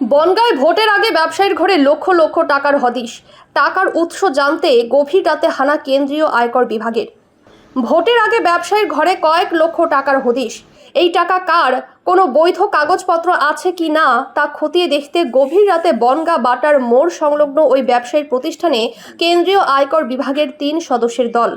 বনগাঁয় ভোটের আগে ব্যবসায়ীর ঘরে লক্ষ লক্ষ টাকার হদিশ। টাকার উৎস জানতে গভীর রাতে হানা কেন্দ্রীয় আয়কর বিভাগের। ভোটের আগে ব্যবসায়ীর ঘরে কয়েক লক্ষ টাকার হদিশ। এই টাকা কার? কোনো বৈধ কাগজপত্র আছে কি না? তা খতিয়ে দেখতে গভীর রাতে বনগা বাটার মোড় সংলগ্ন ওই ব্যবসায়ীর প্রতিষ্ঠানে কেন্দ্রীয় আয়কর বিভাগের তিন সদস্যের দল।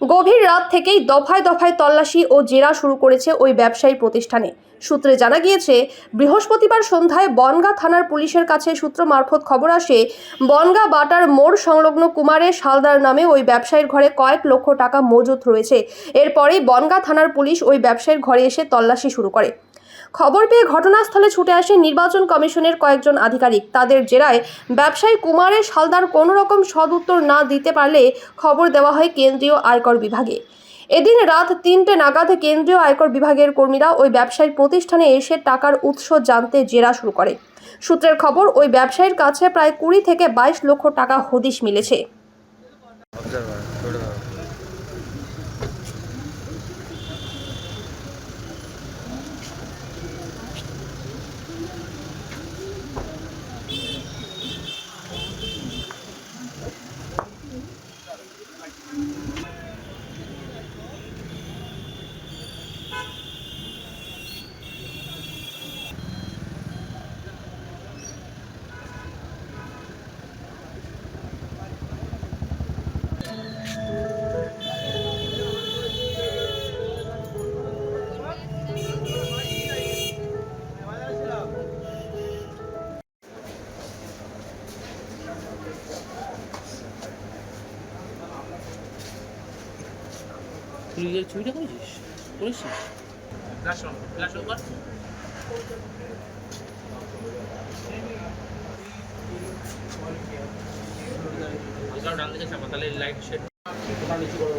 গভীর রাত থেকেই দফায় দফায় তল্লাশি ও জেরা শুরু করেছে ওই ব্যবসায়ী প্রতিষ্ঠানে। সূত্রে জানা গিয়েছে, বৃহস্পতিবার সন্ধ্যায় বনগা থানার পুলিশের কাছে সূত্র মারফত খবর আসে, বনগা বাটার মোড় সংলগ্ন কুমারের শালদার নামে ওই ব্যবসায়ীর ঘরে কয়েক লক্ষ টাকা মজুত রয়েছে। এরপরেই বনগা থানার পুলিশ ওই ব্যবসায়ীর ঘরে এসে তল্লাশি শুরু করে। খবর পেয়ে ঘটনাস্থলে ছুটে আসে নির্বাচন কমিশনের কয়েকজন আধিকারিক। তাদের জেরায় ব্যবসায়ী কুমারের শালদার কোনো রকম সদুত্তর না দিতে পারলে খবর দেওয়া হয় কেন্দ্রীয় আয়কর বিভাগে। এদিন রাত তিনটে নাগাদ কেন্দ্রীয় আয়কর বিভাগের কর্মীরা ওই ব্যবসায়ীর প্রতিষ্ঠানে এসে টাকার উৎস জানতে জেরা শুরু করে। সূত্রের খবর, ওই ব্যবসায়ীর কাছে প্রায় কুড়ি থেকে বাইশ লক্ষ টাকা হদিশ মিলেছে। নিজের ছবিটা করেছিস? করেছিস? ডান দিকে চাপা তাহলে লাইট শেড নিচু করব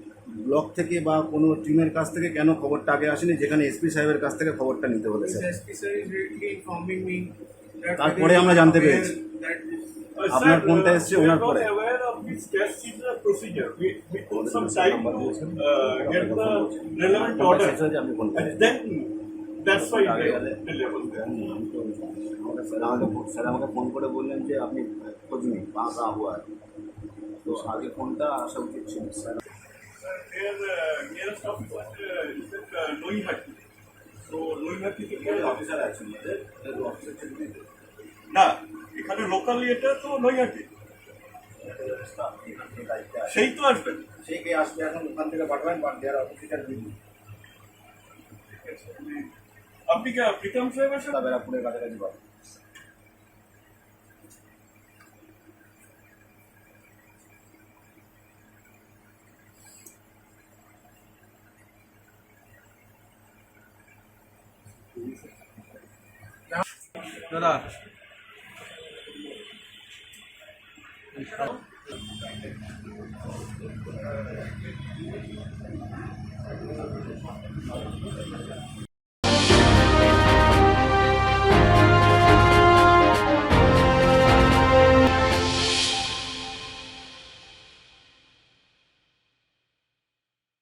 ব্লক থেকে বা কোনো টিমের কাছ থেকে কেন খবরটা আগে আসেনি? যেখানে এসপি সাহেবের কাছ থেকে খবরটা নিতে স্যার তারপরে আমরা জানতে পেরেছি। আপনার ফোনটা এসছে ওনার পরে। aware of is a procedure. We, we took some time to uh, get the relevant order. And then, that's why the delay was there. Sir আমাকে ফোন- করে বললেন যে আপনি খোঁজ তো আগে ফোনটা আসা উচিত ছিল। Sir Sir, here, uh, nearest office was, uh, is at uh, Noihati. So, Noihati থেকে অফিসার আছেন অফিসার ছুটি না এখানে লোকাল এটা তো নৈহাটি সেই তো আসবেন সে কে আসবে এখন ওখান থেকে পাঠাবেন বাট দেয়ার অফিসার বিল আপনি কি প্রীতম সাহেব আসেন বেড়াপুরের কাছাকাছি পাবেন দাদা।